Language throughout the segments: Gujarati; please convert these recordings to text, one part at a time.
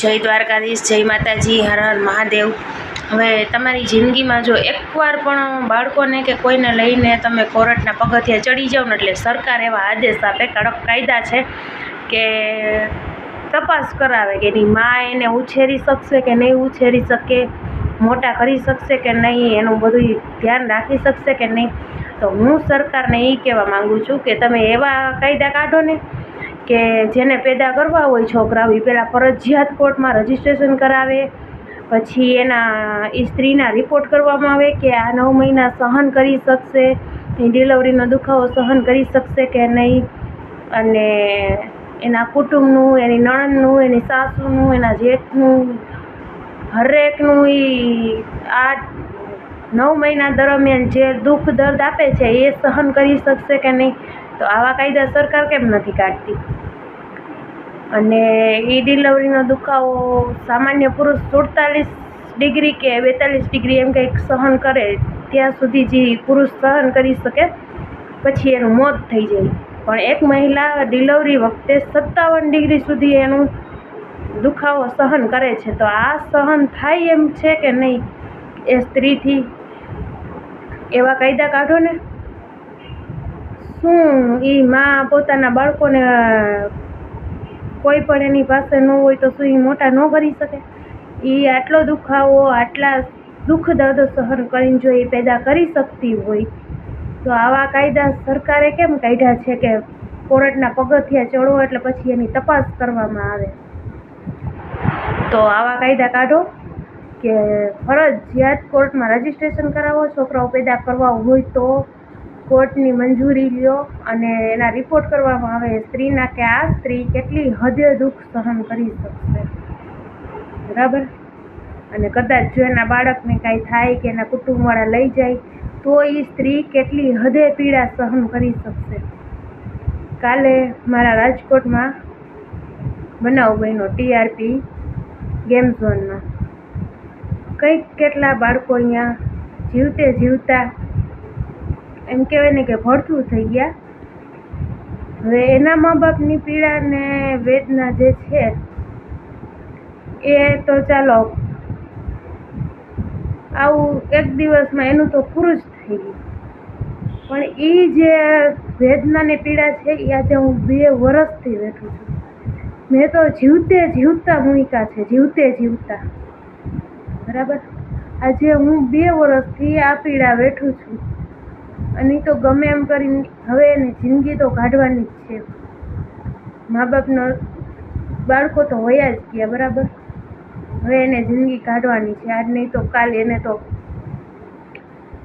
જય દ્વારકાધીશ, જય માતાજી, હર હર મહાદેવ. હવે તમારી જિંદગીમાં જો એકવાર પણ બાળકોને કે કોઈને લઈને તમે કોર્ટના પગથિયા ચડી જાઓ ને એટલે સરકાર એવા આદેશ આપે, કડક કાયદા છે કે તપાસ કરાવે કે એની મા એને ઉછેરી શકશે કે નહીં ઉછેરી શકે, મોટા કરી શકશે કે નહીં, એનું બધું ધ્યાન રાખી શકશે કે નહીં. તો હું સરકારને એ કહેવા માગું છું કે તમે એવા કાયદા કાઢો ને કે જેને પેદા કરવા હોય છોકરાઓ એ પહેલાં ફરજિયાત કોર્ટમાં રજીસ્ટ્રેશન કરાવે. પછી એના એ સ્ત્રીના રિપોર્ટ કરવામાં આવે કે આ નવ મહિના સહન કરી શકશે એ ડિલિવરીનો દુખાવો સહન કરી શકશે કે નહીં. અને એના કુટુંબનું, એની નણંદનું, એની સાસુનું, એના જેઠનું, હરેકનું એ આ નવ મહિના દરમિયાન જે દુઃખ દર્દ આપે છે, એ સહન કરી શકશે કે નહીં. તો આવા કાયદા સરકાર કેમ નથી કાઢતી? અને એ ડિલિવરીનો દુખાવો સામાન્ય પુરુષ સુડતાલીસ ડિગ્રી કે બેતાલીસ ડિગ્રી એમ કંઈક સહન કરે, ત્યાં સુધી જે પુરુષ સહન કરી શકે, પછી એનું મોત થઈ જાય. પણ એક મહિલા ડિલિવરી વખતે સત્તાવન ડિગ્રી સુધી એનું દુખાવો સહન કરે છે. તો આ સહન થાય એમ છે કે નહીં? એ સ્ત્રીથી એવા કાયદા કાઢો ને. શું એ માં પોતાના બાળકોને કોઈ પણ એની પાસે ન હોય તો શું એ મોટા ન કરી શકે? એ આટલો દુખાવો, આટલા દુઃખ દર્દ સહન કરીને જો એ પેદા કરી શકતી હોય, તો આવા કાયદા સરકારે કેમ કાઢ્યા છે કે કોર્ટના પગથિયા ચડો એટલે પછી એની તપાસ કરવામાં આવે? તો આવા કાયદા કાઢો કે ફરજિયાત કોર્ટમાં રજીસ્ટ્રેશન કરાવો, છોકરાઓ પેદા કરવા હોય તો કોર્ટની મંજૂરી લ્યો અને એના રિપોર્ટ કરવામાં આવે સ્ત્રીના કે આ સ્ત્રી કેટલી હદે દુઃખ સહન કરી શકશે. બરાબર? અને કદાચ જો એના બાળકને કાંઈ થાય કે એના કુટુંબવાળા લઈ જાય, તો એ સ્ત્રી કેટલી હદે પીડા સહન કરી શકશે. કાલે મારા રાજકોટમાં બનાવ બન્યો ટીઆરપી ગેમ ઝોનમાં. કંઈક કેટલા બાળકો અહીંયા જીવતે જીવતા એમ કહેવાય ને કે ભડથું થઈ ગયા. હવે એના મા બાપની પીડા ને વેદના જે છે, એ તો ચાલો આવું એક દિવસમાં એનું તો પૂરું જ થઈ ગયું. પણ એ જે વેદનાની પીડા છે એ આજે હું બે વર્ષથી બેઠું છું. મેં તો જીવતે જીવતા ભૂમિકા છે, જીવતે જીવતા. બરાબર? આજે હું બે વર્ષથી આ પીડા બેઠું છું. અને તો ગમે એમ કરીને હવે એની જિંદગી તો કાઢવાની જ છે. મા બાપનો બાળકો તો વયા જ ગયા, બરાબર? હવે એને જિંદગી કાઢવાની છે. આજ નહીં તો કાલ એને તો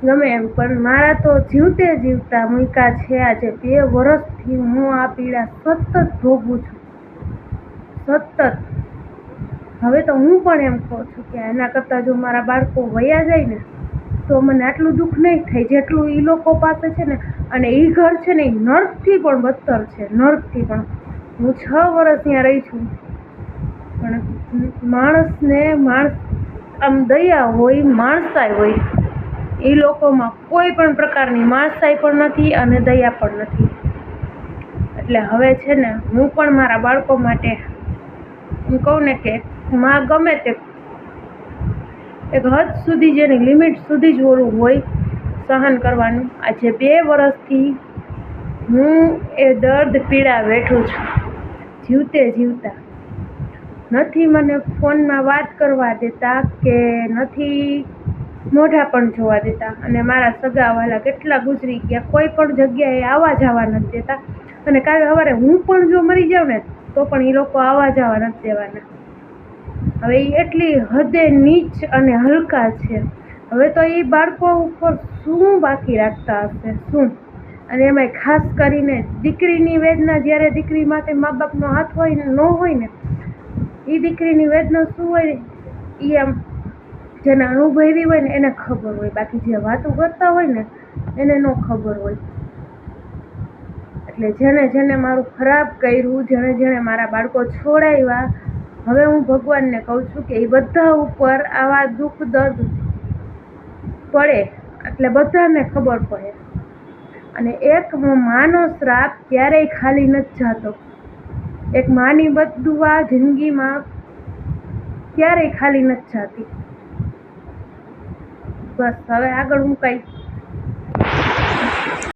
ગમે એમ. પણ મારા તો જીવતે જીવતા મૂકા છે આજે. બે વર્ષથી હું આ પીડા સતત ભોગું છું. સતત. હવે તો હું પણ એમ કહું છું કે એના કરતાં જો મારા બાળકો વયા જાય ને તો મને આટલું દુઃખ નહીં થાય, જેટલું એ લોકો પાસે છે ને, અને એ ઘર છે ને એ નર્કથી પણ બદતર છે, નર્કથી પણ. હું છ વર્ષ ત્યાં રહી છું. પણ માણસને માણસ આમ દયા હોય, માણસાઈ હોય એ લોકોમાં કોઈ પણ પ્રકારની માણસાઈ પણ નથી અને દયા પણ નથી. એટલે હવે છે ને, હું પણ મારા બાળકો માટે, હું કહું ને કે, માં ગમે તે એક હદ સુધી જેની લિમિટ સુધી જ ઓળું હોય સહન કરવાનું. આજે બે વર્ષથી હું એ દર્દ પીડા વેઠું છું. જીવતે જીવતા. નથી મને ફોનમાં વાત કરવા દેતા કે નથી મોઢા પણ જોવા દેતા. અને મારા સગાવાલા કેટલા ગુજરી ગયા. કોઈ પણ જગ્યાએ આવવા જવા નથી દેતા. અને કાલે સવારે હું પણ જો મરી જાઉં ને, તો પણ એ લોકો આવવા જવા નથી દેવાના. હવે એ એટલી હદે નીચ અને હલકા છે. હવે તો એ બાળકો ઉપર શું બાકી રાખતા હશે? શું? અને એમાંય ખાસ કરીને દીકરીની વેદના જ્યારે દીકરી માટે મા બાપનો હાથ હોય ને હોય ને એ દીકરીની વેદના શું હોય? એ આમ જેને અનુભવી હોય ને એને ખબર હોય. બાકી જે વાતો કરતા હોય ને, એને ન ખબર હોય. એટલે જેને જેને મારું ખરાબ કર્યું જેણે જેણે મારા બાળકો છોડાવ્યા હવે હું ભગવાનને કહું છું કે એ બધા ઉપર આવા દુઃખ, દર્દ પડે, એટલે બધાને ખબર પડે. અને એક માનો શ્રાપ ક્યારેય ખાલી નથી જતો. એક માની બદુઆ જિંદગીમાં ક્યારેય ખાલી નથી જતી. બસ, હવે આગળ હું કાંઈ